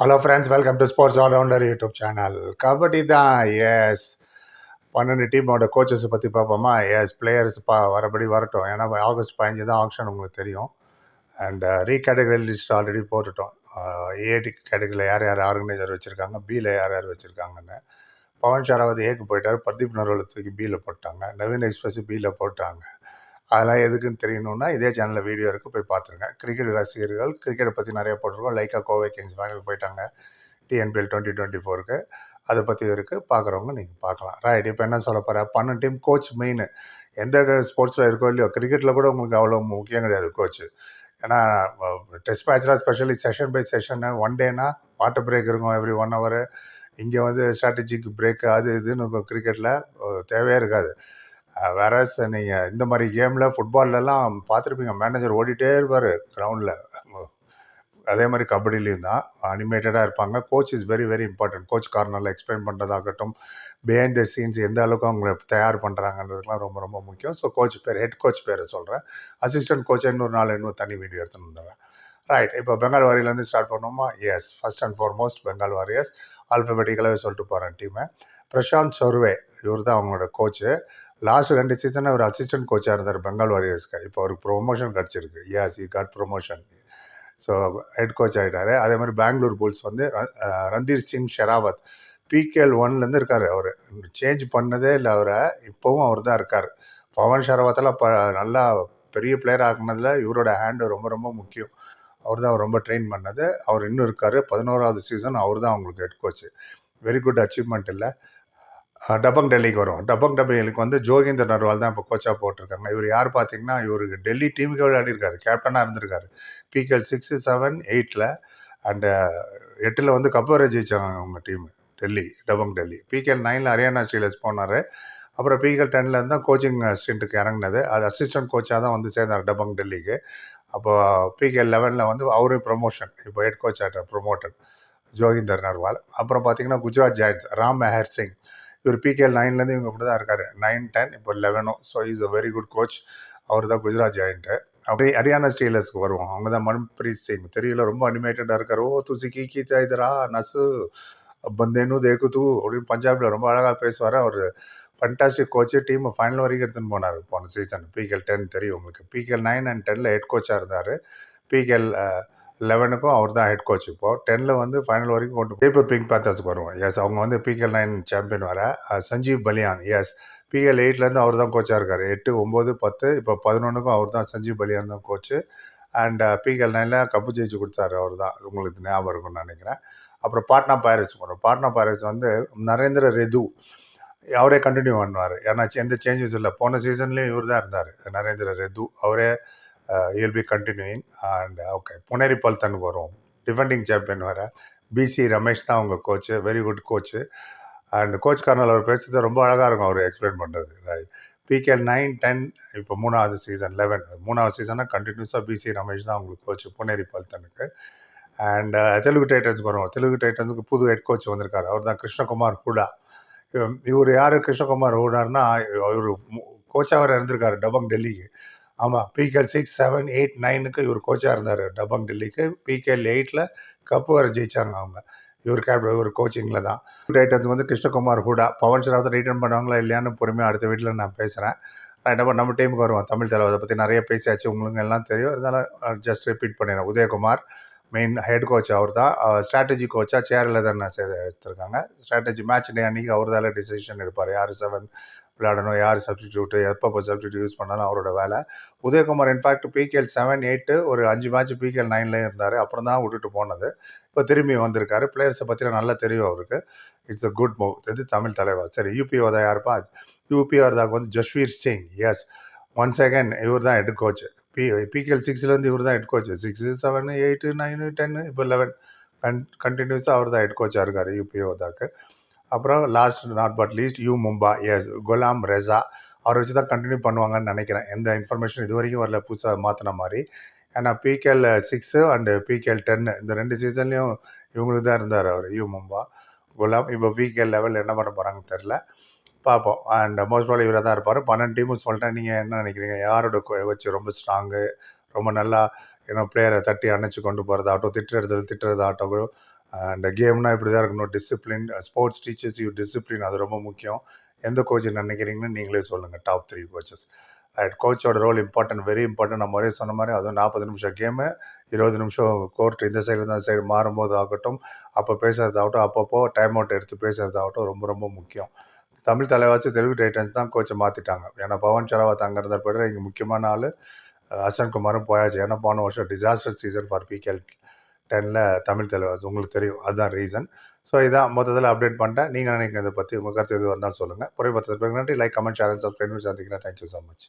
Hello friends welcome to sports allrounder YouTube channel kabaddi தான் yes பன்னெண்டு டீமோட கோச்சஸை பற்றி பார்ப்போமா? எஸ் பிளேயர்ஸ் பா வரபடி வரட்டும். ஏன்னா ஆகஸ்ட் பதினஞ்சு தான் ஆப்ஷன் உங்களுக்கு தெரியும். அண்ட் ரீகேட்டகரி லிஸ்ட் ஆல்ரெடி போட்டுட்டோம். Uh, ஏடி கேட்டகரியில் யார் யார் ஆர்கனைசர் வச்சுருக்காங்க? பியில் யார் யார் வச்சுருக்காங்கன்னு. பவன் ஷராவத் ஏக்கு போயிட்டார். பிரதீப் நரோலை தூக்கி பியில் போட்டாங்க. நவீன் எக்ஸ்பிரஸ் பியில் போட்டாங்க. அதெல்லாம் எதுக்குன்னு தெரியணும்னா இதே சேனலில் வீடியோ இருக்குது போய் பார்த்துருங்க. கிரிக்கெட் ரசிகர்கள் கிரிக்கெட்டை பற்றி நிறைய போட்டிருக்கோம். லைக்காக கோவை கிங்ஸ் ஃபைனல் போயிட்டாங்க. டிஎன்பிஎல் டுவெண்ட்டி டுவெண்ட்டி ஃபோருக்கு அதை பற்றி இருக்குது பார்க்குறவங்க நீங்கள் பார்க்கலாம். ரைட் இப்போ என்ன சொல்ல போகிறேன் பன்னெண்டு டீம் கோச் மெயின் எந்த ஸ்போர்ட்ஸில் இருக்கோ இல்லையோ கிரிக்கெட்டில் கூட உங்களுக்கு அவ்வளோ முக்கியம் கிடையாது கோச் ஏன்னா test மேட்ச்லாம் specially session by session one டேனா water break இருக்கும் எவ்ரி ஒன் ஹவர் இங்கே வந்து ஸ்ட்ராட்டஜிக் பிரேக் அது இதுன்னு கிரிக்கெட்டில் தேவையே இருக்காது. வேற நீங்கள் இந்த மாதிரி கேமில் ஃபுட்பால்லலாம் பார்த்துருப்பீங்க. மேனேஜர் ஓடிட்டே இருப்பார் கிரவுண்டில் அதே மாதிரி கபடிலையும் தான். அனிமேட்டடாக இருப்பாங்க. Coach is very very important coach கார்னரில் எக்ஸ்பிளைன் பண்ணுறதாகட்டும் பிஹைண்ட் த சீன்ஸ் எந்த அளவுக்கு அவங்க தயார் பண்ணுறாங்கன்றதுலாம் ரொம்ப ரொம்ப முக்கியம். ஸோ கோச் பேர் ஹெட் கோச் பேரை சொல்கிறேன் அசிஸ்டன்ட் கோச் இன்னொரு நாள் இன்னும் தனி வீடியோ எடுத்துன்னு வந்துடுறேன். ரைட் இப்போ பெங்கால் வாரியர்லேருந்து ஸ்டார்ட் பண்ணோமா yes first and foremost Bengal warriors ஆல்பபெட்டிக்கலாகவே சொல்லிட்டு போகிறேன் டீமை பிரசாந்த் சொர்வே இவர் தான் அவங்களோட கோச்சு லாஸ்ட் ரெண்டு சீசனில் அவர் அசிஸ்டன்ட் கோச்சாக இருந்தார் பெங்கால் வாரியர்ஸ்க்கு இப்போ அவருக்கு ப்ரொமோஷன் கிடச்சிருக்கு. Yes he got promotion so head coach ஆகிட்டார் அதே மாதிரி பெங்களூர் புல்ஸ் வந்து ரந்தீர் சிங் ஷெராவத் பிகேஎல் ஒன்லேருந்து இருக்கார். அவர் சேஞ்ச் பண்ணதே இல்லை அவரை. இப்போவும் அவர் தான் இருக்கார். பவன் ஷெராவத்தெல்லாம் ப நல்லா பெரிய பிளேயர் ஆக்குனதில் இவரோட ஹேண்டு ரொம்ப ரொம்ப முக்கியம். அவர் தான் ரொம்ப ட்ரெயின் பண்ணது. அவர் இன்னும் இருக்கார். பதினோராவது சீசன் அவர் தான் அவங்களுக்கு head coach very good achievement இல்லை. டபங் டெல்லிக்கு வரும். டபங் டெல்லிக்கு வந்து ஜோகேந்தர் நர்வால் தான் இப்போ கோச்சாக போட்டிருக்காங்க. இவர் யார் பார்த்தீங்கன்னா இவருக்கு டெல்லி டீமுக்கு விளையாடிருக்காரு கேப்டனாக இருந்திருக்காரு. பிகேஎல் சிக்ஸு செவன் எயிட்டில் அண்டு எட்டில் வந்து கப்பரை ஜெயிச்சாங்க அவங்க டீம் டெல்லி டபங் டெல்லி. பிகேஎல் நைனில் ஹரியானா ஸ்டீலர்ஸ் போனார். அப்புறம் பிகேஎல் டென்னில் இருந்தால் கோச்சிங் ஸ்டென்ட்டுக்கு இறங்கினது. அது அசிஸ்டன்ட் கோச்சாக தான் வந்து சேர்ந்தார் டபங் டெல்லிக்கு. அப்போ பிகேஎல் லெவனில் வந்து அவரும் ப்ரொமோஷன் இப்போ ஹெட் கோச் ஆகிட்டார் ப்ரொமோட்டட் ஜோகிந்தர் நர்வால். அப்புறம் பார்த்தீங்கன்னா குஜராத் ஜாயின்ஸ் ராம் மெஹர் சிங். இவர் பிகேஎல் நைன்லேருந்து இவங்க இப்படி தான் இருக்காரு. நைன் டென் இப்போ லெவனும் so is a very good coach அவர் தான் குஜராத் ஜாயிண்ட்டு அப்படியே ஹரியானா ஸ்டீலர்ஸ்க்கு வருவோம் அவங்க தான் மன்பிரீத் சிங். தெரியல ரொம்ப அனிமேட்டடாக இருக்கார். ஓ துசி கீ கீ தாய்தரா நசு பந்தேனு தேக்கு தூ அப்படின்னு பஞ்சாபில் ரொம்ப அழகாக பேசுவார். அவர் ஃபண்டாஸ்டிக் கோச்சு டீமை ஃபைனல் வரைக்கும் எடுத்துன்னு போனார் போன சீசன் பிகேஎல் டென் தெரியும் உங்களுக்கு. பிகேஎல் நைன் அண்ட் டெனில் ஹெட் கோச்சாக இருந்தார். பிகேஎல் லெவனுக்கும் அவர் தான் ஹெட் கோச் இப்போது டெனில் வந்து ஃபைனல் வரைக்கும் கொண்டு பேப்பர் பிங்க் பேத்தர்ஸ்க்கு வருவோம். எஸ் அவங்க வந்து பிகேஎல் நைன் சாம்பியன் வர சஞ்சீவ் பலியான். எஸ் பிஎல் எயிட்லேருந்து அவர் தான் கோச்சாக இருக்கார். எட்டு ஒம்பது பத்து இப்போ பதினொன்றுக்கும் அவர் தான் சஞ்சீவ் பலியான் தான் கோச்சு அண்ட் பிகேஎல் நைனில் கப்பு ஜெயிச்சு கொடுத்தாரு அவர் தான் உங்களுக்கு ஞாபகம் இருக்கும்னு நினைக்கிறேன். அப்புறம் பாட்னா பைரட்ஸ் வரும். பாட்னா பைரட்ஸ் வந்து நரேந்திர ரெது அவரே கண்டினியூ பண்ணுவார். ஏன்னா எந்த சேஞ்சஸ் இல்லை. போன சீசன்லேயும் இவர் தான் இருந்தார். நரேந்திர ரெது அவரே will be continuing and okay Puneri தன் வரும். டிஃபெண்டிங் சாம்பியன் வர. பிசி ரமேஷ் தான் அவங்க coach very good coach and coach corner அவர் பேசுறது ரொம்ப அழகாக இருக்கும் அவர் எக்ஸ்பிளைன் பண்ணுறது ரைட் பிகே நைன் டென் இப்போ மூணாவது சீசன் லெவன் மூணாவது சீசனாக கண்டினியூஸாக பிசி ரமேஷ் தான் அவங்களுக்கு கோச் புனேரி பல்தனுக்கு அண்ட் தெலுங்கு டைட்டன்ஸ்க்கு வரும். தெலுங்கு டைட்டன்ஸுக்கு புது ஹெட் கோச் வந்திருக்காரு. அவர் தான் கிருஷ்ணகுமார் ஹூடா. இவர் யார் கிருஷ்ணகுமார் ஹூடார்னா இவர் கோச்சாக அவர் இருந்திருக்காரு டபங் டெல்லிக்கு. ஆமாம் பிகேஎல் சிக்ஸ் செவன் எயிட் நைனுக்கு இவர் கோச்சாக இருந்தார் டபங் டெல்லிக்கு. பிகேஎல் எயிட்டில் கப்பு வர ஜெயிச்சாங்க அவங்க. இவர் கேப் இவர் கோச்சிங்கில் தான். டைட்டன்ஸ் வந்து கிருஷ்ணகுமார் ஹூடா. பவன் ஷராவத்தை ரிட்டர்ன் பண்ணுவாங்களா இல்லையான்னு பொறுமையாக அடுத்த வீட்டில் நான் பேசுகிறேன் நம்ம நம்ம டீமுக்கு வருவோம். தமிழ் தலைவரை பற்றி நிறைய பேசியாச்சு. உங்களுக்கு எல்லாம் தெரியும். இருந்தாலும் ஜஸ்ட் ரிப்பீட் பண்ணிடுறேன். உதயகுமார் மெயின் ஹெட் கோச் அவர் தான். ஸ்ட்ராட்டஜி கோச்சாக சேரில் தான் எடுத்திருக்காங்க ஸ்ட்ராட்டஜி மேட்ச் டே அன்றைக்கி அவர் தான் டிசிஷன் எடுப்பார். யார் செவன் விளையாடணும் யார் சப்ஸ்டியூட்டு எப்போ சப்ஸ்டியூட் யூஸ் பண்ணாலும் அவரோட வேலை. Udhayakumar in fact PKL seven eight ஒரு அஞ்சு மேட்ச் பிகேஎல் நைன்லேயும் இருந்தார். அப்புறம் தான் விட்டுட்டு போனது. இப்போ திரும்பி வந்திருக்காரு. பிளேயர்ஸை பற்றிலாம் நல்லா தெரியும் அவருக்கு. இட்ஸ் அ குட் மூவ் இது தமிழ் தலைவர் சரி யூபிஓ தான் யாருப்பா? யூபிஆர் தான் வந்து Jasveer Singh yes one second இவர் தான் ஹெட் கோச் பி பிகேஎல் சிக்ஸ்லேருந்து இவர் தான் head coach six seven eight nine ten இப்போ லெவன் கன் கண்டினியூஸாக அவர் தான் ஹெட் கோச்சாக இருக்கார் யூபிஓ தாக்கு அப்புறம் last not but least U Mumba yes Gulam Reza அவரை வச்சு தான் கண்டினியூ பண்ணுவாங்கன்னு நினைக்கிறேன். எந்த இன்ஃபர்மேஷன் இது வரைக்கும் வரல புதுசாக மாற்றின மாதிரி. ஏன்னா PKL six and PKL ten இந்த ரெண்டு சீசன்லேயும் இவங்களுக்கு தான் இருந்தார் அவர். யூ மும்பா குலாம் இப்போ பிகேஎல் லெவலில் என்ன பண்ண போகிறாங்கன்னு தெரில பார்ப்போம். அண்ட் மோஸ்ட் ஆல் இவராக தான் இருப்பார். பன்னெண்டு டீமும் சொல்லிட்டேன் நீங்கள் என்ன நினைக்கிறீங்க? யாரோட வச்சு ரொம்ப ஸ்ட்ராங்கு ரொம்ப நல்லா ஏன்னா பிளேயரை தட்டி அணைச்சி கொண்டு போகிறது ஆட்டோ திட்டுறது அண்ட் அந்த கேம்னா இப்படி தான் இருக்கணும். Discipline sports teachers you discipline அது ரொம்ப முக்கியம். எந்த கோச்சை நினைக்கிறீங்கன்னு நீங்களே சொல்லுங்கள் டாப் த்ரீ கோச்சஸ் ரைட் கோச்சோட ரோல் இம்பார்ட்டன்ட் வெரி இம்பார்ட்டன்ட் நம்ம ஒரே சொன்ன மாதிரி அதுவும் நாற்பது நிமிஷம் கேமு இருபது நிமிஷம் கோர்ட் இந்த சைடு இந்த சைடு மாறும்போது ஆகட்டும். அப்போ பேசுகிறதாகட்டும் அப்பப்போ டைம் அவுட் எடுத்து பேசுறதாகட்டும் ரொம்ப ரொம்ப முக்கியம். தமிழ் தலைவாச்சு தெலுங்கு டைட்டன்ஸ் தான் கோச்சை மாற்றிட்டாங்க ஏன்னா பவன் ஷராவத் அங்கே இருந்த பிறகு இங்கே முக்கியமான ஆள் அசன் குமாரும் போயாச்சு. ஏன்னா போன வருஷம் டிசாஸ்டர் சீசன் ஃபார் பிகேல் டெனில் தமிழ் தலைவாஸ் உங்களுக்கு தெரியும். அதுதான் ரீசன் ஸோ இதான் மொத்தத்தில் அப்டேட் பண்ணிட்டேன். நீங்கள் நினைக்கிறத பற்றி உங்கள் கருத்து எது வந்தாலும் சொல்லுங்கள் புரிய பத்து நன்றி லைக் கமெண்ட் ஷேர் சப்ஸ்கிரைப் சந்திக்கிறேன் தேங்க்யூ ஸோ மச்